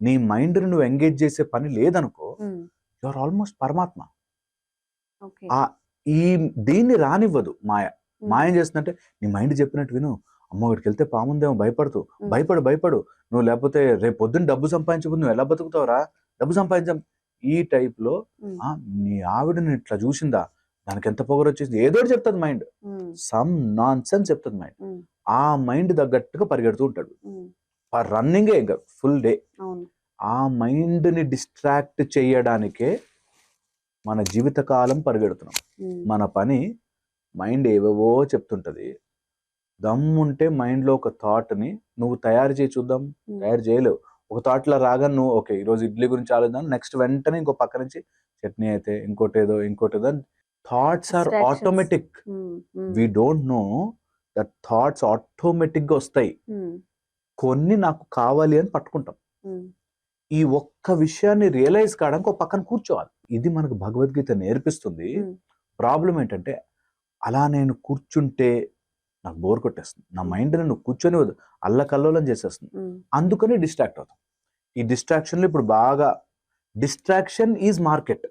నీ మైండ్ నువ్వు ఎంగేజ్ చేసే పని లేదనుకో యు ఆర్ ఆల్మోస్ట్ పరమాత్మ. ఆ ఈ దీన్ని రానివ్వదు మాయ. మాయ చేస్తుందంటే నీ మైండ్ చెప్పినట్టు విను అమ్మ ఇక్కడికి వెళ్తే పాముందేమో భయపడుతూ భయపడు భయపడు. నువ్వు లేకపోతే రేపు పొద్దున్న డబ్బు సంపాదించకపోతే నువ్వు ఎలా బతుకుతావురా? డబ్బు సంపాదించాం ఈ టైప్లో నీ ఆవిడని ఇట్లా చూసిందా? దానికి ఎంత పొగరు వచ్చేసింది? ఏదో చెప్తుంది మైండ్ సమ్ నాన్ సెన్స్ చెప్తుంది మైండ్ ఆ మైండ్ తగ్గట్టుగా పరిగెడుతూ ఉంటాడు. ఆ రన్నింగే ఇంకా ఫుల్ డే ఆ మైండ్ని డిస్ట్రాక్ట్ చేయడానికే మన జీవితకాలం పరిగెడుతున్నాం. మన పని మైండ్ ఏవేవో చెప్తుంటది. దమ్ముంటే మైండ్లో ఒక థాట్ని నువ్వు తయారు చేయి చూద్దాం. తయారు చేయలేవు. ఒక థాట్లో రాగా నువ్వు ఓకే ఈరోజు ఇడ్లీ గురించి ఆలోచిద్దాం. నెక్స్ట్ వెంటనే ఇంకో పక్క నుంచి చట్నీ అయితే ఇంకోటి ఏదో ఇంకోటి ఏదో thoughts are. Automatic we don't know that thoughts ఆటోమేటిక్గా వస్తాయి. కొన్ని నాకు కావాలి అని పట్టుకుంటాం. ఈ ఒక్క విషయాన్ని రియలైజ్ కావడానికి ఒక పక్కన కూర్చోవాలి. ఇది మనకు భగవద్గీత నేర్పిస్తుంది. ప్రాబ్లం ఏంటంటే అలా నేను కూర్చుంటే నాకు బోర్ కొట్టేస్తుంది. నా మైండ్ నన్ను కూర్చొని అల్లకల్లోలం చేసేస్తుంది. అందుకని డిస్ట్రాక్ట్ అవుతాం. ఈ డిస్ట్రాక్షన్లో ఇప్పుడు బాగా డిస్ట్రాక్షన్ ఈజ్ మార్కెట్